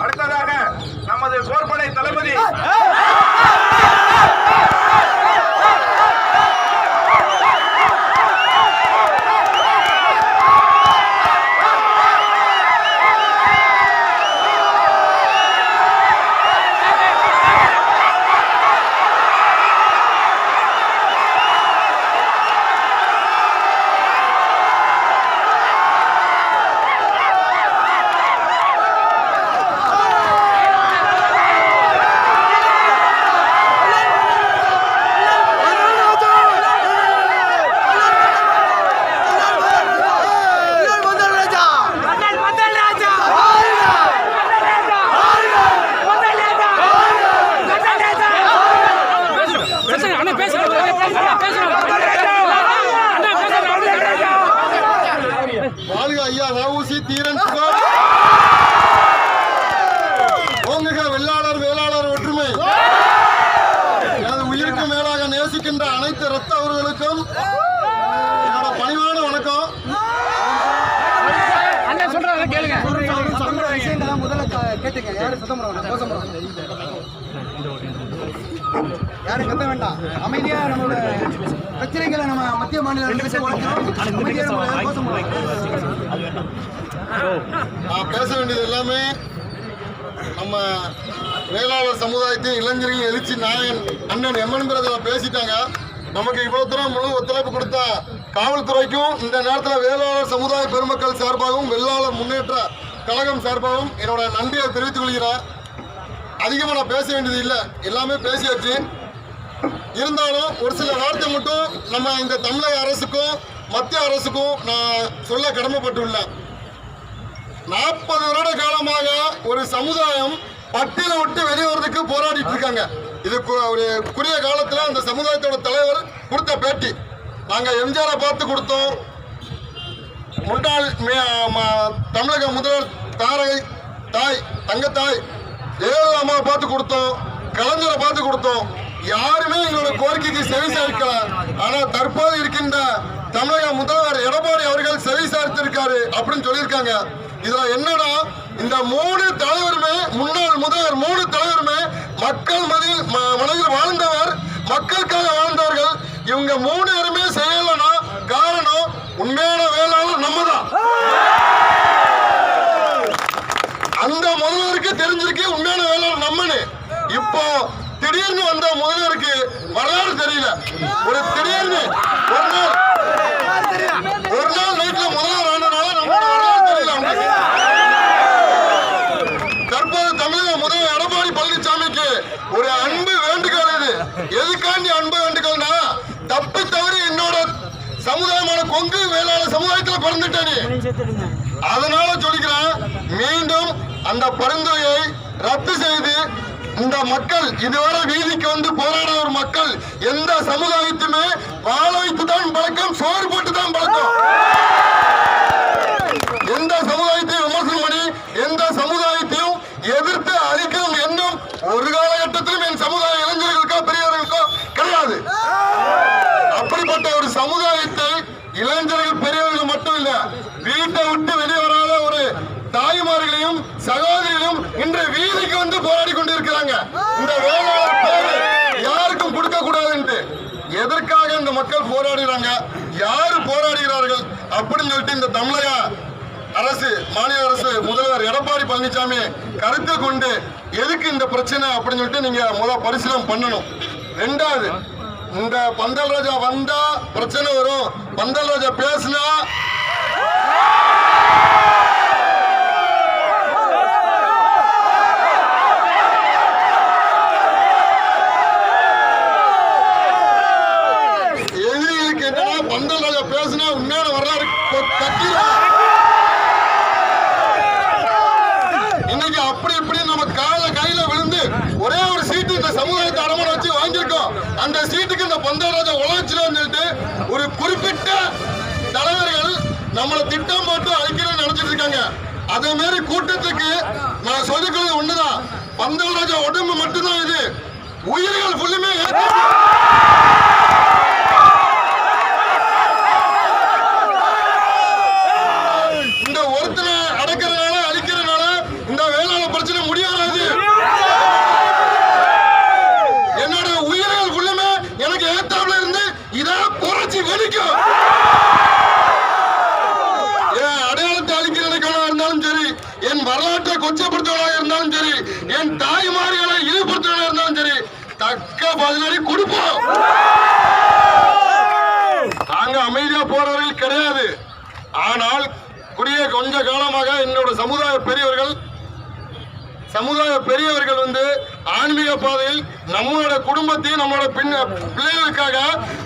அடுத்ததாக நமது போர்படை தளபதி வாழ்க ஐயா வஉசி தீரன் புகழ் ஓங்குக வெள்ளாளர் வேளாளர் ஒற்றுமை. எனது உயிருக்கு மேலாக நேசிக்கின்ற அனைத்து இரத்த அவர்களுக்கும் என்னோட பணிவான வணக்கம். அண்ணா சொல்றாங்க கேளுங்க. முதல்ல கேட்டுங்க யாரும் சத்தம் யாரும் கத்த வேண்டாம். அமைதியா நம்மளோட பிரச்சனைகளை நம்ம மத்திய மாநில. நான் பேச வேண்டியது எல்லாமே நம்ம வேளாளர் சமுதாயத்தின் இளைஞர்களின் எழுச்சி நாயகன் அண்ணன் எம்என் பிரதமர் பேசிட்டாங்க. நமக்கு இவ்வளவு தூரம் முழு ஒத்துழைப்பு கொடுத்த காவல்துறைக்கும் இந்த நேரத்தில் வேளாளர் சமுதாய பெருமக்கள் சார்பாகவும் வெள்ளாளர் முன்னேற்ற கழகம் சார்பாகவும் என்னோட நன்றியை தெரிவித்துக் கொள்கிறேன். அதிகமாக நான் பேச வேண்டியது இல்லை. எல்லாமே பேசியாச்சு. இருந்தாலும் ஒரு சில வார்த்தை மட்டும் நம்ம இந்த தமிழக அரசுக்கும் மத்திய அரசுக்கும் நான் சொல்ல கடமைப்பட்டுள்ளேன். நாற்பது வருட காலமாக ஒரு சமுதாயம் பட்டியலை விட்டு வெளியேறதுக்கு போராடிட்டு இருக்காங்க. இது கு- ஒரு குறுகிய காலத்தில் அந்த சமுதாயத்தோட தலைவர் கொடுத்த பேட்டி. நாங்கள் எம்ஜிஆரை பார்த்து கொடுத்தோம். முன்னாள் மே- தமிழக முதல்வர் தாரகை தாய் தங்கத்தாய் ஏழு அம்மாவை பார்த்து கொடுத்தோம். கலைஞரை பார்த்து கொடுத்தோம். யாருமே எங்களோட கோரிக்கைக்கு செவி சேர்க்கல. ஆனா தற்போது இருக்கின்ற தமிழக முதல்வர் எடப்பாடி அவர்கள் செவி சார்த்திருக்காரு அப்படின்னு சொல்லியிருக்காங்க. இதுல என்னன்னா இந்த மூணு தலைவருமே முன்னாள் முதல்வர் மூணு தலைவருமே மக்கள் மதியில் ம- மனதில் வாழ்ந்தவர் மக்களுக்காக வாழ்ந்தவர்கள். இவங்க மூணு பேருமே செய்யலைன்னா காரணம் உண்மையான வேளாளர் நம்ம தான் அந்த முதல்வருக்கு தெரிஞ்சிருக்கு உண்மையான வேளாளர் நம்மனு இப்போ திடீர்னு வந்த முதல்வருக்கு வரலாறு தெரியல. ஒரு திடீர்னு ஒரு நாள் ஒரு நாள் நைட்ல முதல்வர் ஆனனால நம்மளோட வரலாறு தெரியல தற்போது தமிழக முதல்வர் எடப்பாடி பழனிசாமிக்கு ஒரு அன்பு வேண்டுகோள் இது. எதுக்காண்டி அன்பு வேண்டுகோள்னா தப்பு தவறி என்னோட சமுதாயமான கொங்கு வேளாண் சமுதாயத்துல பிறந்துட்டேன். அதனால சொல்லிக்கிறேன் மீண்டும் அந்த பரிந்துரையை ரத்து செய்து இந்த மக்கள் இதுவரை வீதிக்கு வந்து போராட ஒரு மக்கள் எந்த சமுதாயத்துமே வாழ வைத்து தான் பழக்கம் சோறு போட்டு தான் பழக்கம் எந்த சமுதாயத்தையும் விமர்சனம் பண்ணி எந்த சமுதாயத்தையும் எதிர்த்து அழிக்கும் எண்ணம் ஒரு காலகட்டத்திலும் என் சமுதாய இளைஞர்களுக்கோ பெரியவர்களுக்கோ கிடையாது அப்படிப்பட்ட ஒரு சமுதாயத்தை இளைஞர்கள் பெரியவர்கள் மட்டும் இல்ல வீட்டை விட்டு வெளியே வராத ஒரு தாய்மார்களையும் சகோதரிகளையும் இன்று வீதிக்கு வந்து போராடி கொண்டிருக்கிறாங்க இந்த வேளாளர் பேரு யாருக்கும் கொடுக்க கூடாதுன்ட்டு எதற்காக இந்த மக்கள் போராடுகிறாங்க? யாரு போராடுகிறார்கள்? அப்படின்னு சொல்லிட்டு இந்த தமிழக அரசு மாநில அரசு முதல்வர் எடப்பாடி பழனிசாமி கருத்தில் கொண்டு எதுக்கு இந்த பிரச்சனை அப்படின்னு சொல்லிட்டு நீங்க முதல் பரிசீலனை பண்ணணும். ரெண்டாவது இந்த பந்தல் ராஜா வந்தா பிரச்சனை வரும். பந்தல் ராஜா பேசினா அதே மாதிரி கூட்டத்துக்கு நான் சொல்லிக்கிறது ஒண்ணுதான். பந்தராஜா உடம்பு மட்டும்தான் இது. உயிர்கள் ஃபுல்லுமே இந்த ஒருத்தனை அடக்கிறதுனால அழிக்கிறதுனால இந்த வேளாண் வரலாற்றை கொச்சப்படுத்துவதாக இருந்தாலும் சரி என் தாய்மார்களை இழிவுபடுத்துவதாக இருந்தாலும் சரி தக்க பதிலடி கொடுப்போம் நாங்க அமைதியா போறவர்கள் கிடையாது ஆனால் குடிய கொஞ்ச காலமாக என்னோட சமுதாய பெரியவர்கள் சமுதாய பெரியவர்கள் வந்து ஆன்மீக பாதையில் நம்மளோட குடும்பத்தையும் நம்மளோட பின் பிள்ளைகளுக்காக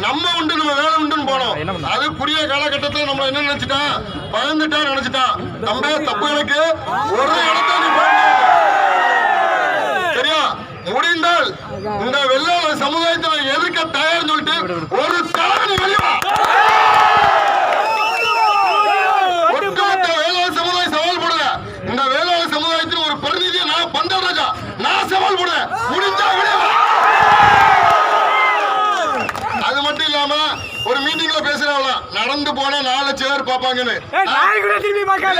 நம்ம உண்டு நம்ம வேலை உண்டுன்னு போனோம். அது புதிய காலகட்டத்தில் நம்ம என்ன நினைச்சிட்டா? பயந்துட்டா நினைச்சிட்டான் நம்ம தப்புகளுக்கு ஒரு இடத்த சரியா? முடிந்தால் இந்த வெள்ளாள சமுதாயத்தை எதிர்க்க தயார்னு சொல்லிட்டு ஒரு தலைவனை வெளிவா நாலு சேர் பாப்பாங்கன்னு நாய் கூட திரும்பி பார்க்காத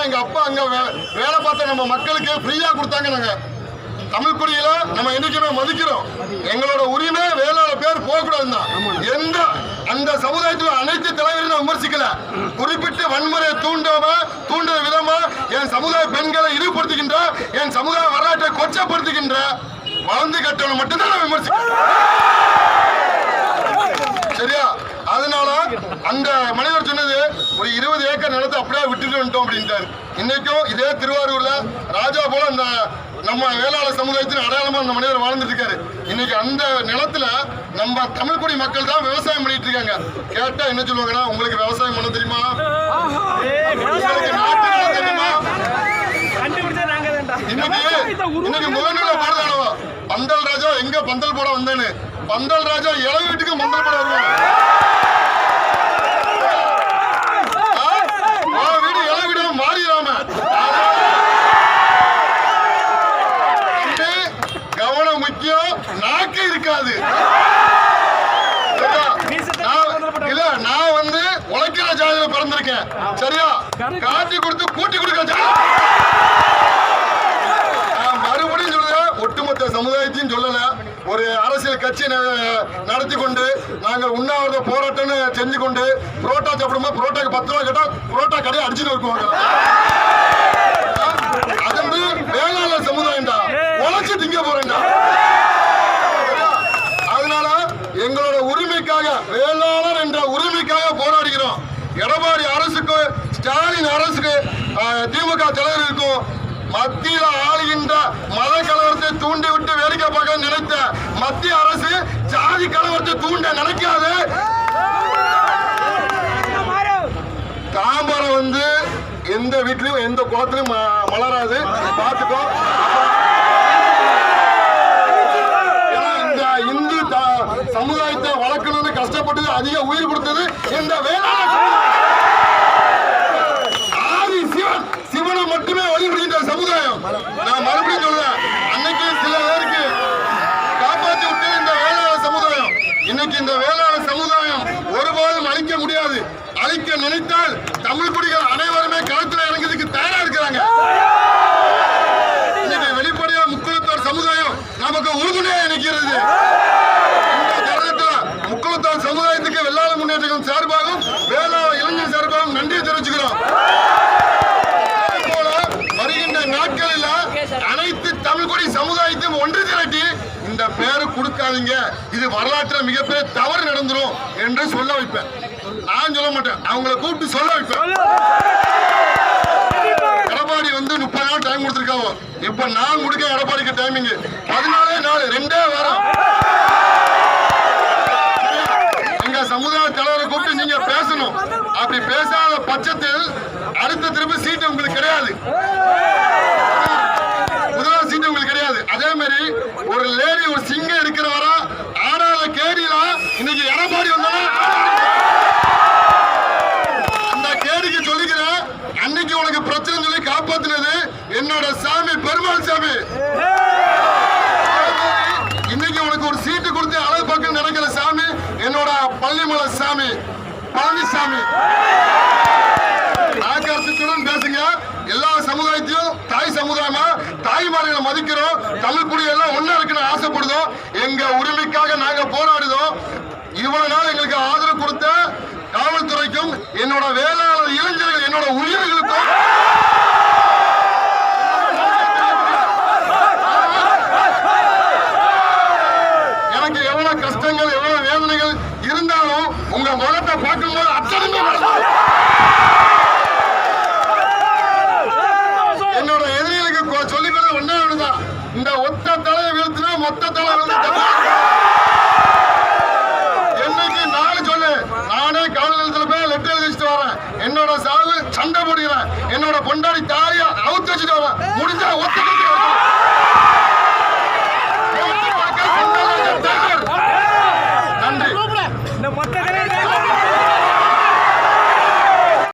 போலாம் எங்க அப்பா அங்க வே- வேலை பார்த்த நம்ம மக்களுக்கு ஃப்ரீயா கொடுத்தாங்க நாங்க. தமிழ் குடியில நம்ம என்னைக்குமே மதிக்கிறோம். எங்களோட உரிமை வேளாண் பேர் போகக்கூடாது தான் எந்த அந்த சமுதாயத்தில் அனைத்து தலைவரையும் விமர்சிக்கல. குறிப்பிட்டு வன்முறையை தூண்டாம தூண்டுற விதமா என் சமுதாய பெண்களை இழிவுபடுத்துகின்ற என் சமுதாய வரலாற்றை கொச்சப்படுத்துகின்ற வளர்ந்து கட்டவனை மட்டும்தான் நான் விமர்சிக்கிறேன். சரியா? அதனால அந்த மனிதர் சொன்னது ஒரு இருபது ஏக்கர் நிலத்தை அப்படியே விட்டுட்டு வந்துட்டோம் அப்படின்ட்டாரு. இன்னைக்கும் இதே திருவாரூர்ல ராஜா போல அந்த நம்ம வேளாளர் சமுதாயத்தின் அடையாளமா அந்த மனிதர் வாழ்ந்துட்டு இருக்காரு. இன்னைக்கு அந்த நிலத்துல நம்ம தமிழ்குடி மக்கள் தான் விவசாயம் பண்ணிட்டு இருக்காங்க. கேட்டா என்ன சொல்லுவாங்கன்னா உங்களுக்கு விவசாயம் பண்ண தெரியுமா? இன்னைக்கு இன்னைக்கு முகநூல போடுறானோ பந்தல் ராஜா எங்க பந்தல் போட வந்தேன்னு? பந்தல் ராஜா இளவு வீட்டுக்கு பந்தல் போட வருவான் ஆ? உன் வீடு இளவு வீடு மாறிடாம கவனம் முக்கியம் நாக்கு இருக்காது? நான் இல்ல நான் வந்து உழைக்கிற ஜாதியில பிறந்திருக்கேன். சரியா? காட்டி கொடுத்து கூட்டி கொடுக்க மறுபடியும் சொல்றேன் ஒட்டுமொத்த சமுதாயத்தையும் சொல்லல. ஒரு அரசியல் கட்சி நடத்தி கொண்டு நாங்கள் உண்ணாவிரத போராட்டம்னு செஞ்சு கொண்டு புரோட்டா சாப்பிடும்போது புரோட்டாக்கு பத்து ரூபா கேட்டால் புரோட்டா கடையை அடிச்சுட்டு இருக்குவாங்க அது வந்து வேளாளர் சமுதாயம்டா. உழைச்சி திங்க போறேன்டா. அதனால எங்களோட உரிமைக்காக வேளாளர் என்ற உரிமைக்காக போராடுகிறோம் எடப்பாடி அரசுக்கு ஸ்டாலின் அரசுக்கு திமுக தலைவர்களுக்கும் மத்தியில் ஆளுகின்ற மத கலவரத்தை தூண்டி விட்டு வேடிக்கை பார்க்க நினைத்த மத்திய அரசு ஜாதி கலவரத்தை தூண்ட நினைக்காது. தாம்பரம் வந்து எந்த வீட்லயும் எந்த குளத்திலும் ம- மலராது. பார்த்துக்கோ. ஏன்னா இந்த இந்து த- சமுதாயத்தை வளர்க்கணும்னு கஷ்டப்பட்டது அதிக உயிர் கொடுத்தது இந்த வேளாண் நான் மறுபடியும் சொல்றேன். அன்னைக்கு சில பேருக்கு காப்பாற்றி விட்டு இந்த வேளாண் சமுதாயம் இன்னைக்கு இந்த வேளாண் சமுதாயம் ஒருபோதும் அழிக்க முடியாது. அழிக்க நினைத்தால் தமிழ் குடிகள் அனைவருமே களத்தில் இறங்குறதுக்கு தயாரா இருக்கிறாங்க. இன்னைக்கு வெளிப்படையா முக்கியத்துவ சமுதாயம் நமக்கு உறுதுணையா நிற்கிறது இந்த தருணத்துல முக்குளத்தோர் சமுதாயத்துக்கு வெள்ளாள முன்னேற்றம் சார்பாகவும் வேளாண் இளைஞர் சார்பாகவும் நன்றியை தெரிவிச்சுக்கிறோம் அதே போல வருகின்ற நாட்களில் அனைத்து தமிழ்குடி சமுதாயத்தையும் ஒன்று திரட்டி இந்த பேரை கொடுக்காதீங்க வரலாற்றில் மிகப்பெரிய தவறு நடந்துரும் என்று சொல்ல வைப்பேன். நான் சொல்ல மாட்டேன். அவங்கள கூப்பிட்டு சொல்ல வைப்பேன். எடப்பாடி வந்து முப்பது நாள் டைம் கொடுத்துருக்காங்க இப்ப நான் கொடுக்க எடப்பாடிக்கு டைமிங் பதினாலே நாள் ரெண்டே வாரம். எங்க சமுதாய தலைவரை கூப்பிட்டு நீங்க பேசணும். அப்படி பேசாத பட்சத்தில் அடுத்த திரும்ப சீட்டு உங்களுக்கு கிடையாது முதலாவது சீட்டு உங்களுக்கு கிடையாது அதே மாதிரி ஒரு லேடி ஒரு சிங்கம் இருக்கிற வர ஆடாத கேடியில இன்னைக்கு எடப்பாடி வந்தாலும் அந்த கேடிக்கு சொல்லிக்கிறேன். அன்னைக்கு உனக்கு பிரச்சனை சொல்லி காப்பாத்தினது என்னோட சாமி பெருமாள் சாமி. இன்னைக்கு உனக்கு ஒரு சீட்டு கொடுத்து அழகு பக்கம் நடக்கிற சாமி என்னோட பள்ளிமலை சாமி பழனிசாமி. நாகரசத்துடன் பேசுங்க. எல்லா சமுதாயத்தையும் தாய் சமுதாயமா தாய்மார்களை மதிக்கிறோம். தமிழ் குடி எல்லாம் ஒண்ணா இருக்குன்னு ஆசைப்படுதோம் எங்க உரிமைக்காக நாங்க போராடுதோம் இவ்வளவு நாள் எங்களுக்கு ஆதரவு கொடுத்த காவல்துறைக்கும் என்னோட வேளாளர் இளைஞர்கள் என்னோட உயிர்களுக்கும் எனக்கு எவ்வளவு கஷ்டங்கள் எவ்வளவு வேதனைகள் இருந்தாலும் உங்க முகத்தை பார்க்கும்போது அத்தனைமே என்னோட எதிரிகளுக்கு கொ- ஒன்னே கொடுத்த ஒண்ணுதான் இந்த ஒத்த தலையை வீழ்த்தினா மொத்த தலை விழுந்து சண்டை போடுகிறேன். என்னோட பொண்டாடி தாயா அவுத்து வச்சுட்டு வரேன் முடிஞ்சா ஒத்துக்கிட்டு